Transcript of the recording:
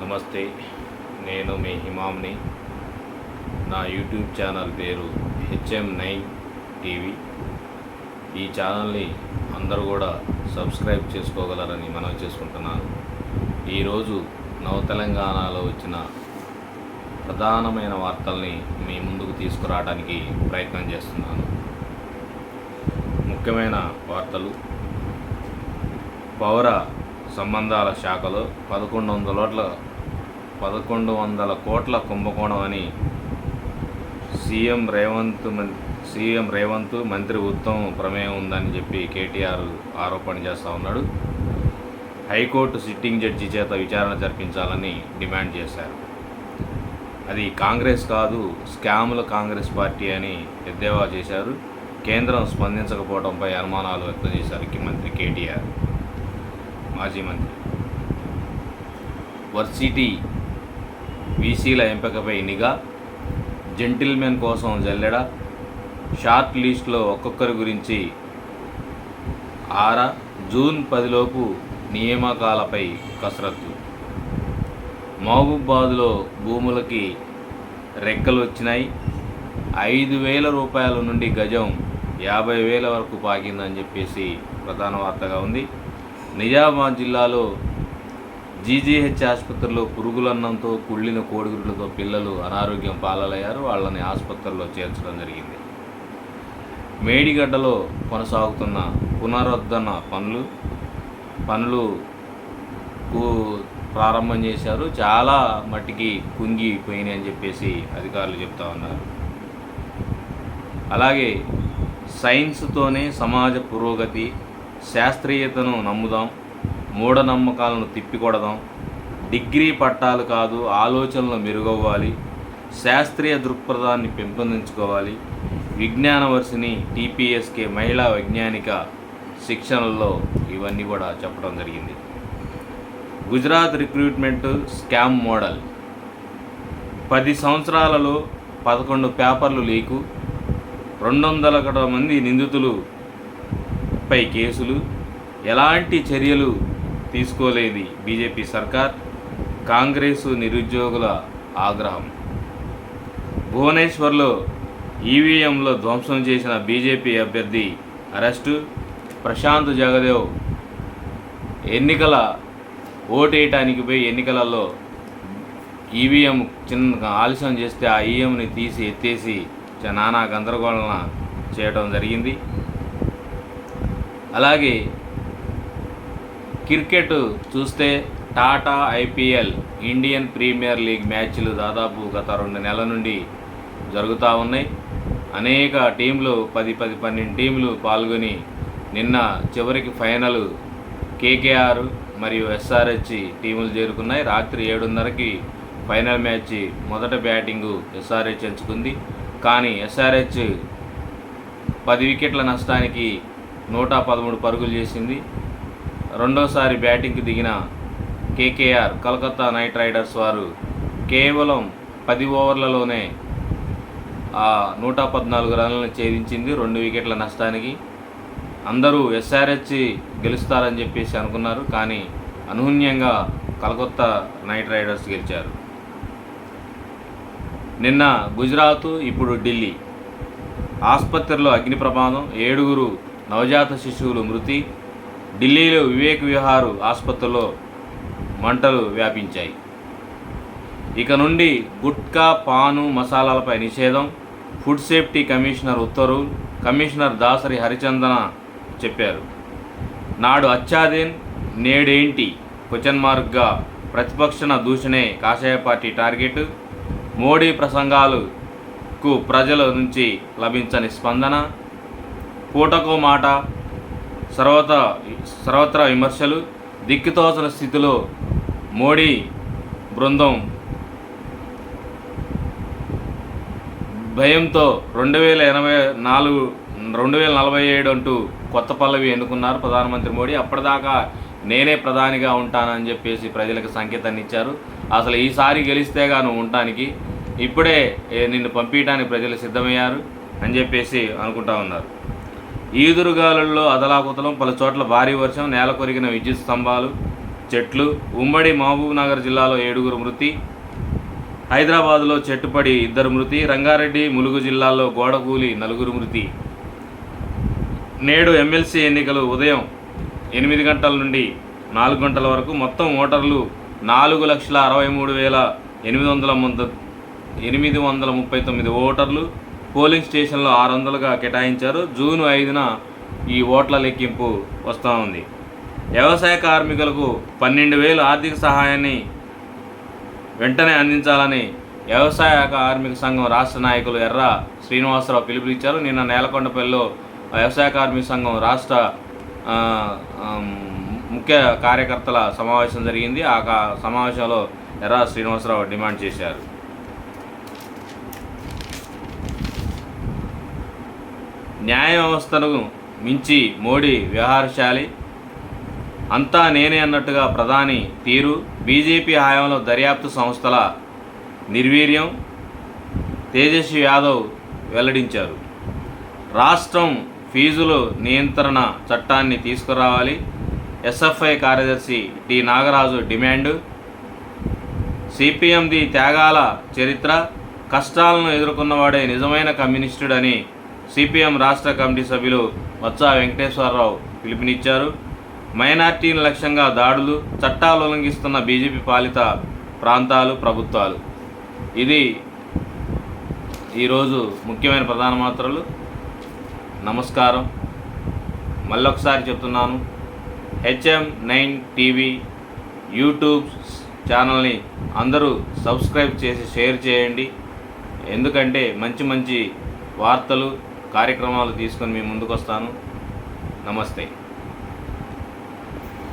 నమస్తే నేను మీ హిమామ్ని. నా యూట్యూబ్ ఛానల్ పేరు హెచ్ఎం నైన్ టీవీ. ఈ ఛానల్ని అందరూ కూడా సబ్స్క్రైబ్ చేసుకోగలరని మనం చేసుకుంటున్నాను. ఈరోజు నవ తెలంగాణలో వచ్చిన ప్రధానమైన వార్తల్ని మీ ముందుకు తీసుకురావడానికి ప్రయత్నం చేస్తున్నాను. ముఖ్యమైన వార్తలు. పౌర సంబంధాల శాఖలో పదకొండు వందల పదకొండు వందల కోట్ల కుంభకోణం అని సీఎం రేవంత్ మం సీఎం రేవంత్ మంత్రి ఉత్తమ్ ప్రమేయం ఉందని చెప్పి కేటీఆర్ ఆరోపణ చేస్తూ ఉన్నాడు. హైకోర్టు సిట్టింగ్ జడ్జి చేత విచారణ జరిపించాలని డిమాండ్ చేశారు. అది కాంగ్రెస్ కాదు స్కాముల కాంగ్రెస్ పార్టీ అని ఎద్దేవా చేశారు. కేంద్రం స్పందించకపోవడంపై అనుమానాలు వ్యక్తం చేశారు మంత్రి కేటీఆర్. మాజీ మంత్రి. వర్సిటీ వీసీల ఎంపికపై నిఘా జెంటిల్మెన్ కోసం జల్లెడ షార్ట్ లిస్ట్లో ఒక్కొక్కరి గురించి ఆరా జూన్ పదిలోపు నియామకాలపై కసరత్తు. మహబూబాద్లో భూములకి రెక్కలు వచ్చినాయి. ఐదు వేల రూపాయల నుండి గజం యాభై వేల వరకు పాకిందని చెప్పేసి ప్రధాన వార్తగా ఉంది. నిజామాబాద్ జిల్లాలో జీజీహెచ్ ఆసుపత్రిలో పురుగులన్నంతో కుళ్ళిన కోడిగుడ్లతో పిల్లలు అనారోగ్యం పాలలయ్యారు వాళ్ళని ఆసుపత్రిలో చేర్చడం జరిగింది. మేడిగడ్డలో కొనసాగుతున్న పునరుద్ధరణ పనులు పనులు ప్రారంభం చేశారు. చాలా మట్టికి కుంగిపోయినాయి అని చెప్పేసి అధికారులు చెప్తా ఉన్నారు. అలాగే సైన్స్తోనే సమాజ పురోగతి శాస్త్రీయతను నమ్ముదాం మూఢనమ్మకాలను తిప్పికొడదాం. డిగ్రీ పట్టాలు కాదు ఆలోచనలు మెరుగవ్వాలి. శాస్త్రీయ దృక్పథాన్ని పెంపొందించుకోవాలి. విజ్ఞాన వర్షిని టీపీఎస్కే మహిళా వైజ్ఞానిక శిక్షణల్లో ఇవన్నీ కూడా చెప్పడం జరిగింది. Gujarat recruitment scam model. పది సంవత్సరాలలో పదకొండు పేపర్లు లీకు. రెండు వందల మంది నిందితులు పై కేసులు ఎలాంటి చర్యలు తీసుకోలేని బీజేపీ సర్కార్ కాంగ్రెసు నిరుద్యోగుల ఆగ్రహం. భువనేశ్వర్లో ఈవీఎంలో ధ్వంసం చేసిన బీజేపీ అభ్యర్థి అరెస్టు ప్రశాంత్ జగదేవ్ ఎన్నికల ఓటేయటానికి పోయి ఎన్నికలలో ఈవీఎం చిన్న ఆలస్యం చేస్తే ఆ ఈఎంని తీసి ఎత్తేసి చ- నానా గందరగోళన చేయడం జరిగింది. అలాగే క్రికెట్ చూస్తే Tata IPL Indian premier league మ్యాచ్లు దాదాపు గత రెండు నెలల నుండి జరుగుతూ ఉన్నాయి. అనేక టీంలు పది పది పన్నెండు టీంలు పాల్గొని నిన్న చివరికి ఫైనల్ కేకేఆర్ మరియు ఎస్ఆర్హెచ్ టీములు చేరుకున్నాయి. రాత్రి ఏడున్నరకి ఫైనల్ మ్యాచ్ మొదట బ్యాటింగు ఎస్ఆర్హెచ్ ఎంచుకుంది. కానీ ఎస్ఆర్హెచ్ పది వికెట్ల నష్టానికి నూట పదమూడు పరుగులు చేసింది. రెండోసారి బ్యాటింగ్కి దిగిన కేకేఆర్ కలకత్తా నైట్ రైడర్స్ వారు కేవలం పది ఓవర్లలోనే ఆ నూట పద్నాలుగు రన్లను ఛేదించింది రెండు వికెట్ల నష్టానికి. అందరూ ఎస్ఆర్హెచ్ గెలుస్తారని చెప్పేసి అనుకున్నారు కానీ అనూహ్యంగా కలకత్తా నైట్ రైడర్స్ గెలిచారు. నిన్న గుజరాత్ ఇప్పుడు ఢిల్లీ. ఆసుపత్రిలో అగ్ని ప్రమాదం ఏడుగురు నవజాత శిశువులు మృతి ఢిల్లీలో వివేక్ విహార్ ఆసుపత్రిలో మంటలు వ్యాపించాయి. ఇక నుండి గుట్కా పాను మసాలాలపై నిషేధం ఫుడ్ సేఫ్టీ కమిషనర్ ఉత్తర్వు కమిషనర్ దాసరి హరిచందన చెప్పారు. నాడు అచ్చాదేన్ నేడేంటి క్వశ్చన్ మార్క్గా ప్రతిపక్షన దూషణే కాషాయ పార్టీ టార్గెట్ మోడీ ప్రసంగాలకు ప్రజల నుంచి లభించని స్పందన పూటకో మాట సర్వత సర్వత్రా విమర్శలు దిక్కుతోచన స్థితిలో మోడీ బృందం భయంతో రెండు వేల ఎనభై నాలుగు రెండు వేల నలభై ఏడు అంటూ కొత్త పల్లవి ఎన్నుకున్నారు ప్రధానమంత్రి మోడీ. అప్పటిదాకా నేనే ప్రధానిగా ఉంటానని చెప్పేసి ప్రజలకు సంకేతాన్ని ఇచ్చారు. అసలు ఈసారి గెలిస్తేగా నువ్వు ఉండటానికి ఇప్పుడే నిన్ను పంపించడానికి ప్రజలు సిద్ధమయ్యారు అని చెప్పేసి అనుకుంటా ఉన్నారు. ఈదురుగాలుల్లో అదలాకుతలం పలు చోట్ల భారీ వర్షం నేల కొరిగిన విద్యుత్ స్తంభాలు చెట్లు ఉమ్మడి మహబూబ్ నగర్ జిల్లాలో ఏడుగురు మృతి హైదరాబాదులో చెట్టుపడి ఇద్దరు మృతి రంగారెడ్డి ములుగు జిల్లాల్లో గోడకూలి నలుగురు మృతి. నేడు ఎమ్మెల్సీ ఎన్నికలు ఉదయం ఎనిమిది గంటల నుండి నాలుగు గంటల వరకు మొత్తం ఓటర్లు నాలుగు లక్షల అరవై మూడు వేల ఎనిమిది వందల ముందు ఎనిమిది వందల ముప్పై తొమ్మిది ఓటర్లు పోలింగ్ స్టేషన్లో ఆరు వందలుగా కేటాయించారు. జూన్ ఐదున ఈ ఓట్ల లెక్కింపు వస్తూ ఉంది. వ్యవసాయ కార్మికులకు పన్నెండు వేలు ఆర్థిక సహాయాన్ని వెంటనే అందించాలని వ్యవసాయ కార్మిక సంఘం రాష్ట్ర నాయకులు ఎర్ర శ్రీనివాసరావు పిలుపునిచ్చారు. నిన్న నేలకొండపల్లిలో వ్యవసాయ కార్మిక సంఘం రాష్ట్ర ముఖ్య కార్యకర్తల సమావేశం జరిగింది. ఆ సమావేశంలో ఎర్ర శ్రీనివాసరావు డిమాండ్ చేశారు. న్యాయ వ్యవస్థను మించి మోడీ వ్యవహారశాలి. అంతా నేనే అన్నట్టుగా ప్రధాని తీరు. బీజేపీ హయాంలో దర్యాప్తు సంస్థల నిర్వీర్యం తేజస్వి యాదవ్ వెల్లడించారు. రాష్ట్రం ఫీజులు నియంత్రణ చట్టాన్ని తీసుకురావాలి. ఎస్ఎఫ్ఐ కార్యదర్శి టి నాగరాజు డిమాండు. సిపిఎంది త్యాగాల చరిత్ర. కష్టాలను ఎదుర్కొన్నవాడే నిజమైన కమ్యూనిస్టుడని సిపిఎం రాష్ట్ర కమిటీ సభ్యులు మత్సా వెంకటేశ్వరరావు పిలుపునిచ్చారు. మైనార్టీని లక్ష్యంగా దాడులు చట్టాలు ఉల్లంఘిస్తున్న బీజేపీ పాలిత ప్రాంతాలు ప్రభుత్వాలు. ఇది ఈరోజు ముఖ్యమైన ప్రధాన మాత్రలు. నమస్కారం. మళ్ళొకసారి చెప్తున్నాను. హెచ్ఎం నైన్ టీవీ యూట్యూబ్ ఛానల్ని అందరూ సబ్స్క్రైబ్ చేసి షేర్ చేయండి. ఎందుకంటే మంచి మంచి వార్తలు కార్యక్రమాలు తీసుకొని మీ ముందుకు వస్తాను నమస్తే.